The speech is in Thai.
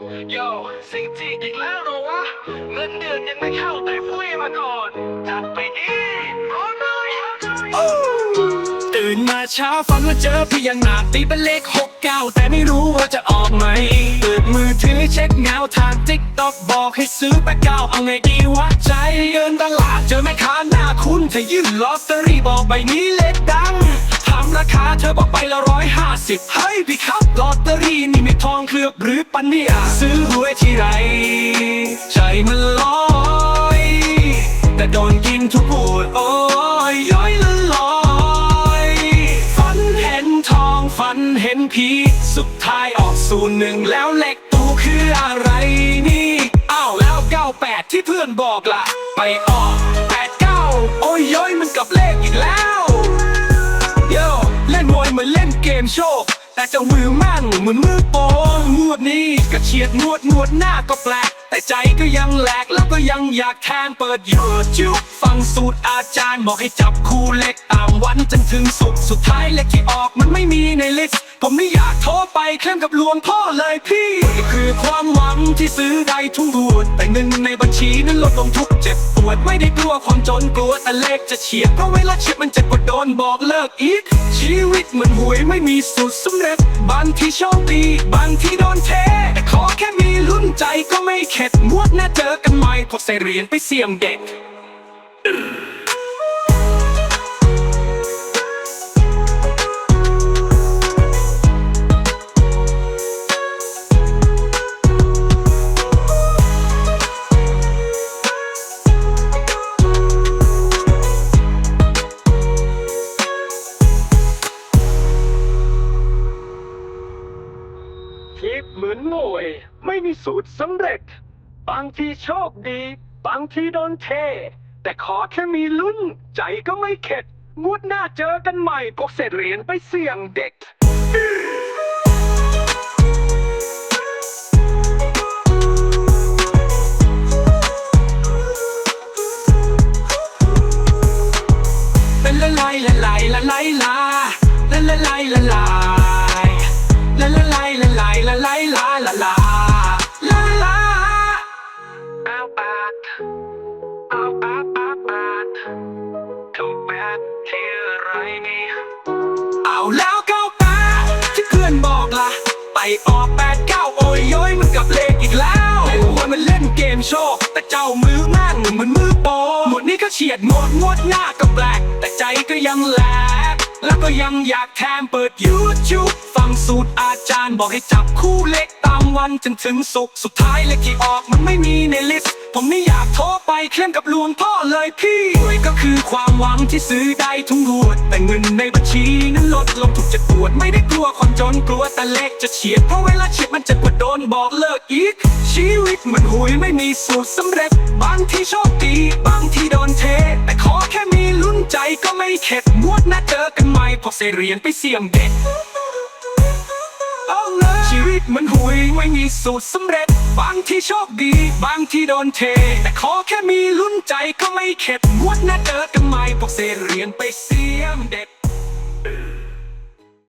โยสิ่งจริงอีกแล้วเหรอวะ เงินเดือนยังไม่เข้าแต่คุยมาก่อนจัดไปดิโอ้นยตื่นมาเช้าฝันว่าเจอพี่ยังหนาตีเป็นเลขหกเก้าแต่ไม่รู้ว่าจะออกไหมเปิดมือถือเช็คเงาทางติ๊กต็อกบอกให้ซื้อแปดเก้าเอาไงดีวะใจเยินตลาดเจอแม่ค้าหน้าคุ้นเธอยื่นลอตเตอรี่บอกใบนี้เลขดังถาม ราคาเธอบอกใบละร้อยห้าสิบเฮ้ยพี่ครับลอตเตอรี่นี่มีทองเคลือบหรือปันเนี่ยซื้อหวยที่ไร ใจมันลอย แต่โดนกินทุกพูดโอ้ยย้อยละลอยฝันเห็นทองฝันเห็นผีสุดท้ายออกศูนย์หนึ่งแล้วเลขตู้คืออะไรนี่อ้าวแล้ว 98 ที่เพื่อนบอกล่ะ ไปออก 89 โอ้ยย้อยมันกับเลขอีกแล้ว มาเล่นเกมโชค แต่เจะมือมั่งเหมือนมือโปงงวดนี้ก็เฉียดงวดงวดหน้าก็แปลก แต่ใจก็ยังแหลกแล้วก็ยังอยากแทงเปิดยูทูบฟังสูตรอาจารย์บอกให้จับคู่เลขตามวันจนถึงสุกสุดท้ายเลขที่ออกมันไม่มีในลิสต์ ผมไม่อยากโทรไปเคลมกับหลวงพ่อเลยพี่นี่คือความหวังที่ซื้อได้ทุกงวดแต่เงินในบัญชีนั้นลดลงทุกเจ็บปวดไม่ได้กลัวความจนกลัวแต่เลขจะเฉียดเพราะเวลาเฉียดมันเจ็บกว่าโดนบอกเลิกอีกชีวิตเหมือนหวยไม่มีสูตรสำเร็จบางที่โชคดีบางที่โดนเทแต่ขอแค่มีลุ้นใจก็ไม่เข็ดงวดหน้าเจอกันใหม่พกใส่เหรียญไปเสี่ยงเด็ก คิดเหมือนโง่เอไม่มีสูตรสำเร็จ บางทีโชคดี บางทีโดนเท แต่ขอแค่มีลุ้น ใจก็ไม่เข็ดงวดหน้าเจอกันใหม่พกเศษเหรียญไปเสี่ยงเด็กเป็นละลายละลายละลายลาละละลายละลาย มี เอาแล้วเก้าแปดที่เพื่อนบอกล่ะ ไปออกแปดเก้าโอ้ยย้อยมันกับเลขอีกแล้วว่ามันเล่นเกมโชค แต่เจ้ามือมั่งเหมือนมือโปหมดนี้ก็เฉียดหมดงวดหน้าก็แปลก แต่ใจก็ยังแหลกแล้วก็ยังอยากแทมเปิดยูทูบ สูตรอาจารย์บอกให้จับคู่เลขตามวันจนถึงสุกสุดท้ายเลขที่ออกมันไม่มีในลิสต์ ผมไม่อยากโทรไปเคลมกับหลวงพ่อเลยพี่รวยก็คือความหวังที่ซื้อได้ทุกงวด แต่เงินในบัญชีนั้นลดลงทุกจะปวดไม่ได้กลัวความจนกลัวแต่เลขจะเฉียดเพราะเวลาเฉียดมันจะปวดโดนบอกเลิกอีก ชีวิตมันหุยไม่มีสูตรสำเร็จ บางที่โชคดีบางที่โดนเท แต่ขอแค่มีลุ้นใจก็ไม่เข็ดงวดน้าเจอกันใหม่พกใส่เรียญไปเสี่ยงเด็ด มันหุยไม่มีสูตรสำเร็จ บางที่โชคดี บางที่โดนเท แต่ขอแค่มีลุ้นใจก็ไม่เข็ดงวดหน้าเจอกันใหม่พวกเศษเรียนไปเสียมเด็ด